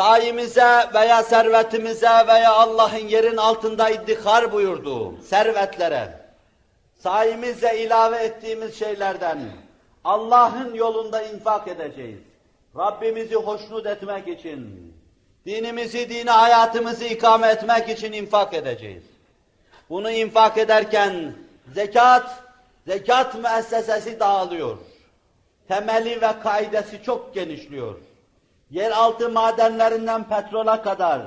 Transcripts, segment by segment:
sayimize veya servetimize veya Allah'ın yerin altında iddihar buyurduğu servetlere, sayimizle ilave ettiğimiz şeylerden Allah'ın yolunda infak edeceğiz. Rabbimizi hoşnut etmek için, dinimizi, dini hayatımızı ikame etmek için infak edeceğiz. Bunu infak ederken zekat, zekat müessesesi dağılıyor. Temeli ve kaidesi çok genişliyor. Yeraltı madenlerinden petrola kadar,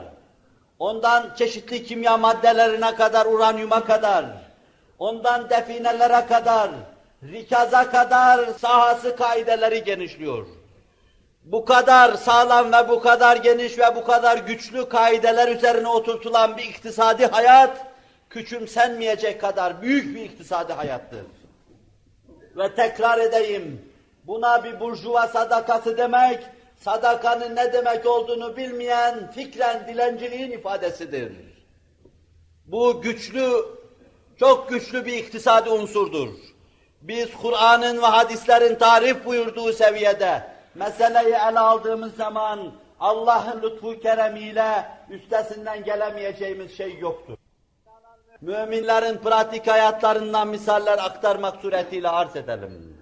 ondan çeşitli kimya maddelerine kadar, uranyuma kadar, ondan definelere kadar, rikaza kadar sahası kaideleri genişliyor. Bu kadar sağlam ve bu kadar geniş ve bu kadar güçlü kaideler üzerine oturtulan bir iktisadi hayat, küçümsenmeyecek kadar büyük bir iktisadi hayattır. Ve tekrar edeyim, buna bir burjuva sadakası demek, sadakanın ne demek olduğunu bilmeyen fikren dilenciliğin ifadesidir. Bu güçlü, çok güçlü bir iktisadi unsurdur. Biz Kur'an'ın ve hadislerin tarif buyurduğu seviyede meseleyi ele aldığımız zaman Allah'ın lütfu keremiyle üstesinden gelemeyeceğimiz şey yoktur. Müminlerin pratik hayatlarından misaller aktarmak suretiyle arz edelim.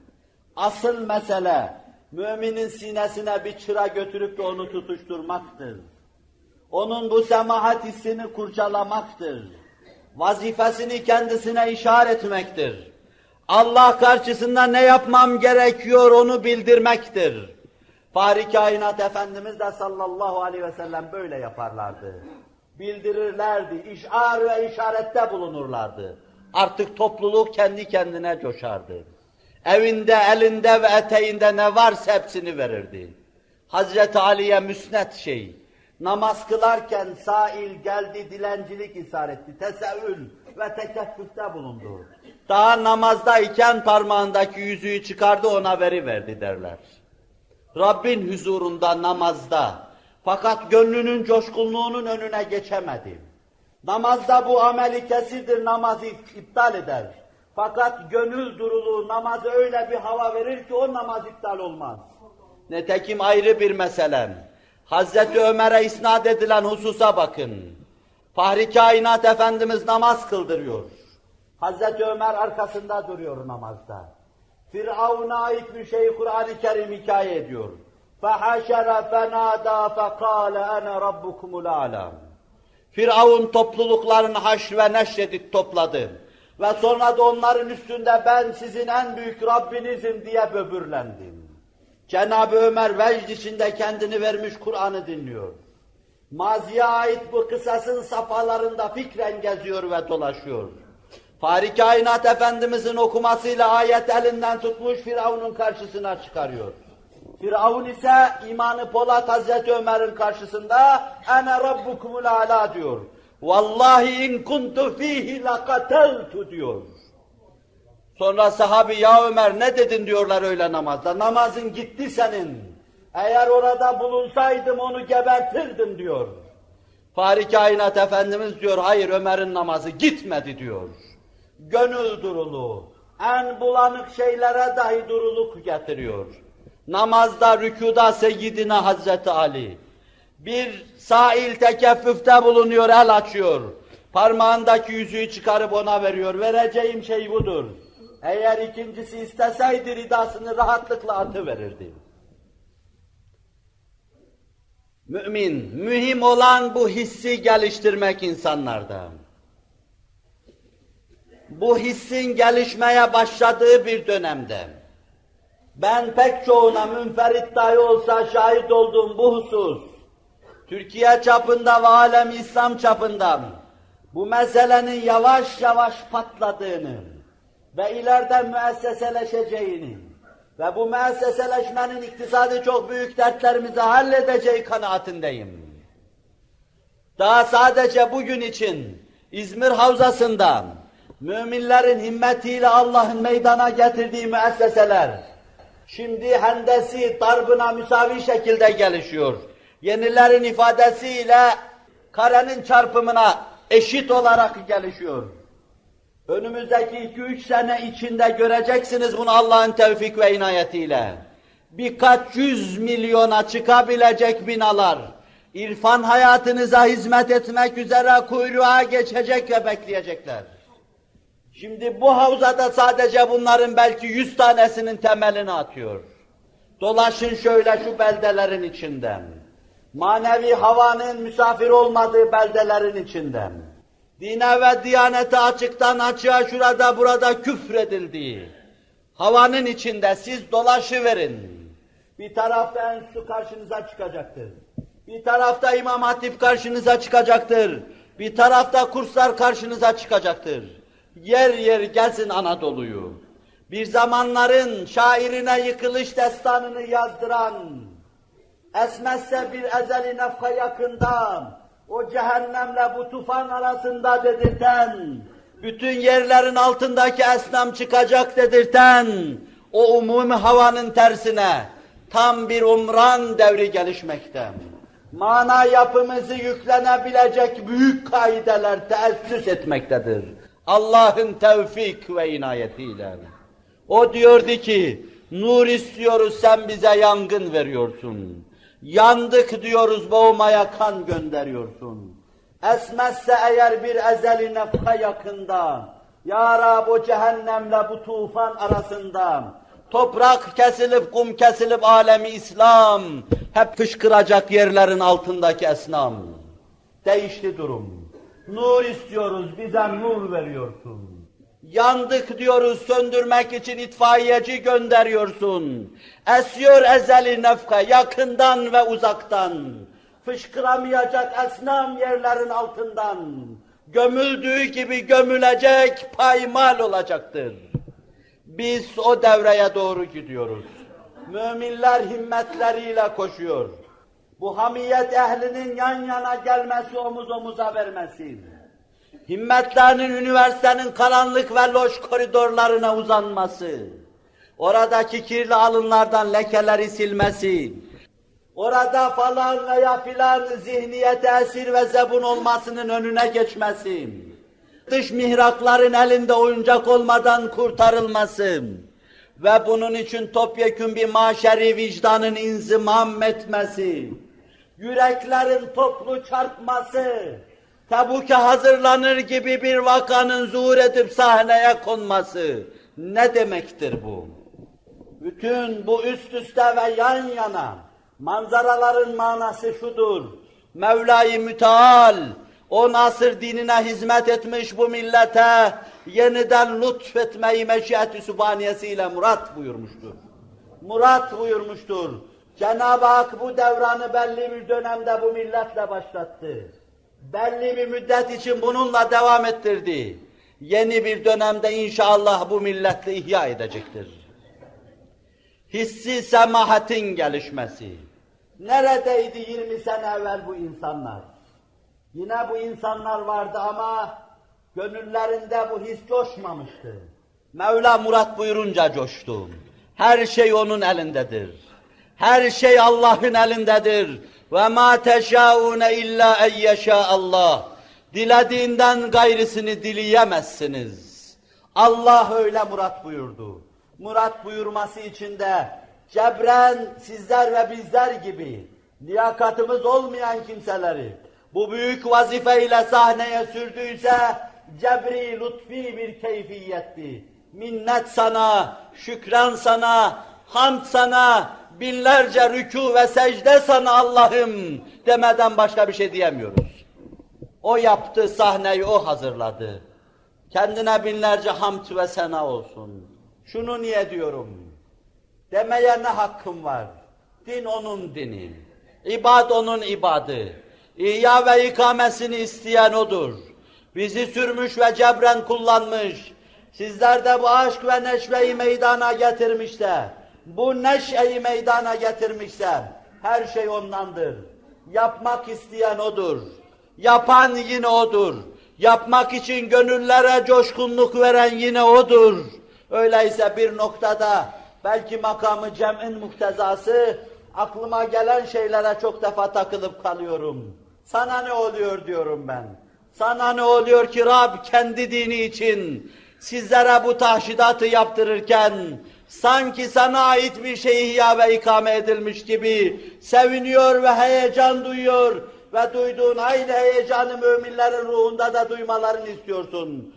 Asıl mesele müminin sinesine bir çıra götürüp de onu tutuşturmaktır. Onun bu semahat hissini kurcalamaktır. Vazifesini kendisine işaret etmektir. Allah karşısında ne yapmam gerekiyor onu bildirmektir. Fahri Kainat Efendimiz de sallallahu aleyhi ve sellem böyle yaparlardı. Bildirirlerdi, işar ve işarette bulunurlardı. Artık topluluk kendi kendine coşardı. Evinde, elinde ve eteğinde ne varsa hepsini verirdi. Hazreti Ali'ye müsnet şey, namaz kılarken sail geldi, dilencilik ishar etti, tesevül ve tekeffüfte bulundu. Daha namazdayken parmağındaki yüzüğü çıkardı ona veri verdi derler. Rabbin huzurunda namazda fakat gönlünün coşkunluğunun önüne geçemedi. Namazda bu ameli kesidir, namazı iptal eder. Fakat gönül duruluğu namaza öyle bir hava verir ki o namaz iptal olmaz. Netekim ayrı bir meselem. Hazreti Ömer'e isnat edilen hususa bakın. Fahri Kainat Efendimiz namaz kıldırıyor. Hazreti Ömer arkasında duruyor namazda. Firavun'a ait bir şey Kur'an-ı Kerim hikaye ediyor. فَحَشَرَ فَنَادَى فَقَالَ اَنَا رَبُّكُمُ الْعَلَامِ Firavun topluluklarını haş ve neşredip topladı. Ve sonra da onların üstünde ben sizin en büyük Rabbinizim diye böbürlendim. Cenab-ı Ömer vecd içinde kendini vermiş Kur'an'ı dinliyor. Maziye ait bu kısasın safhalarında fikren geziyor ve dolaşıyor. Fahri Kainat Efendimizin okumasıyla ayet elinden tutmuş Firavun'un karşısına çıkarıyor. Firavun ise imanı Polat Hazreti Ömer'in karşısında ene rabbukumul ala diyor. Vallahi in kuntu fihi lakateltu diyor. Sonra sahabi ya Ömer ne dedin diyorlar öyle namazda. Namazın gitti senin. Eğer orada bulunsaydım onu gebertirdim diyor. Fahri Kainat Efendimiz diyor hayır Ömer'in namazı gitmedi diyor. Gönül duruluğu, en bulanık şeylere dahi duruluk getiriyor. Namazda, rükuda Seyyidina Hazreti Ali. Bir sahil tekeffüfte bulunuyor, el açıyor. Parmağındaki yüzüğü çıkarıp ona veriyor. Vereceğim şey budur. Eğer ikincisi isteseydi ridasını rahatlıkla atıverirdi. Mümin, mühim olan bu hissi geliştirmek insanlarda. Bu hissin gelişmeye başladığı bir dönemde, ben pek çoğuna münferit dahi olsa şahit olduğum bu husus, Türkiye çapında ve alem İslam çapında bu meselenin yavaş yavaş patladığını ve ileride müesseseleşeceğini ve bu müesseseleşmenin iktisadi çok büyük dertlerimizi halledeceği kanaatindeyim. Daha sadece bugün için İzmir Havzası'nda müminlerin himmetiyle Allah'ın meydana getirdiği müesseseler, şimdi hendesi darbına müsavi şekilde gelişiyor. Yenilerin ifadesiyle karenin çarpımına eşit olarak gelişiyor. Önümüzdeki iki üç sene içinde göreceksiniz bunu Allah'ın tevfik ve inayetiyle. Birkaç yüz milyona çıkabilecek binalar, İrfan hayatınıza hizmet etmek üzere kuyruğa geçecek ve bekleyecekler. Şimdi bu havzada sadece bunların belki yüz tanesinin temelini atıyor. Dolaşın şöyle şu beldelerin içinden. Manevi havanın misafir olmadığı beldelerin içinden. Dine ve diyanete açıktan açığa şurada burada küfredildiği. Havanın içinde siz dolaşıverin. Bir tarafta enstitü karşınıza çıkacaktır. Bir tarafta İmam Hatip karşınıza çıkacaktır. Bir tarafta kurslar karşınıza çıkacaktır. Yer yer gezin Anadolu'yu. Bir zamanların şairine yıkılış destanını yazdıran, esmezse bir ezeli nefka yakında, o cehennemle bu tufan arasında dedirten, bütün yerlerin altındaki esnam çıkacak dedirten, o umumi havanın tersine tam bir umran devri gelişmekte. Mana yapımızı yüklenebilecek büyük kaideler teessüs etmektedir. Allah'ın tevfik ve inayetiyle. O diyordu ki, nur istiyoruz sen bize yangın veriyorsun. Yandık diyoruz boğmaya kan gönderiyorsun. Esmezse eğer bir ezeli nefka yakında, Ya Rab o cehennemle bu tufan arasında, toprak kesilip kum kesilip alemi İslam, hep fışkıracak yerlerin altındaki esnam. Değişti durum. Nur istiyoruz, bize nur veriyorsun. Yandık diyoruz, söndürmek için itfaiyeci gönderiyorsun. Esiyor ezeli nefka, yakından ve uzaktan. Fışkıramayacak esnam yerlerin altından. Gömüldüğü gibi gömülecek, paymal olacaktır. Biz o devreye doğru gidiyoruz. Müminler himmetleriyle koşuyor. Bu hamiyet ehlinin yan yana gelmesi omuz omuza vermesin. Himmetlerinin üniversitenin karanlık ve loş koridorlarına uzanması, oradaki kirli alınlardan lekeleri silmesi, orada falan veya filan zihniyete esir ve zebun olmasının önüne geçmesi, dış mihrakların elinde oyuncak olmadan kurtarılması. Ve bunun için topyekün bir maşeri vicdanın inzimam etmesi, yüreklerin toplu çarpması, Tebuk'e hazırlanır gibi bir vakanın zuhur edip sahneye konması ne demektir bu? Bütün bu üst üste ve yan yana manzaraların manası şudur. Mevla-i Müteal o Nasır dinine hizmet etmiş bu millete yeniden lütfetmeyi meşiyet-i sübhaniyesiyle murat buyurmuştur. Murat buyurmuştur. Cenab-ı Hak bu devranı belli bir dönemde bu milletle başlattı. Belli bir müddet için bununla devam ettirdi. Yeni bir dönemde inşallah bu milletle ihya edecektir. Hissi semahatin gelişmesi. Neredeydi 20 sene evvel bu insanlar? Yine bu insanlar vardı ama gönüllerinde bu his coşmamıştı. Mevla Murat buyurunca coştu. Her şey onun elindedir. Her şey Allah'ın elindedir. Ve ma teşaune illa en yeşâ Allah. Dilediğinden gayrısını dileyemezsiniz. Allah öyle murat buyurdu. Murat buyurması için de cebren sizler ve bizler gibi liyakatımız olmayan kimseleri bu büyük vazifeyle sahneye sürdüyse cebri lütfi bir keyfiyetti. Minnet sana, şükran sana, hamd sana, binlerce rükû ve secde sana Allah'ım demeden başka bir şey diyemiyoruz. O yaptı sahneyi, o hazırladı. Kendine binlerce hamd ve sena olsun. Şunu niye diyorum? Demeye ne hakkım var? Din onun dini. İbad onun ibadı. İhya ve ikamesini isteyen odur. Bizi sürmüş ve cebren kullanmış. Sizler de bu aşk ve neşveyi meydana getirmişse, bu neşeyi meydana getirmişse, her şey ondandır. Yapmak isteyen odur. Yapan yine odur. Yapmak için gönüllere coşkunluk veren yine odur. Öyleyse bir noktada belki makamı cem'in muhtezası aklıma gelen şeylere çok defa takılıp kalıyorum. Sana ne oluyor diyorum ben. Sana ne oluyor ki Rab kendi dini için sizlere bu tahşidatı yaptırırken sanki sana ait bir şey ihya ve ikame edilmiş gibi seviniyor ve heyecan duyuyor ve duyduğun aynı heyecanı müminlerin ruhunda da duymalarını istiyorsun.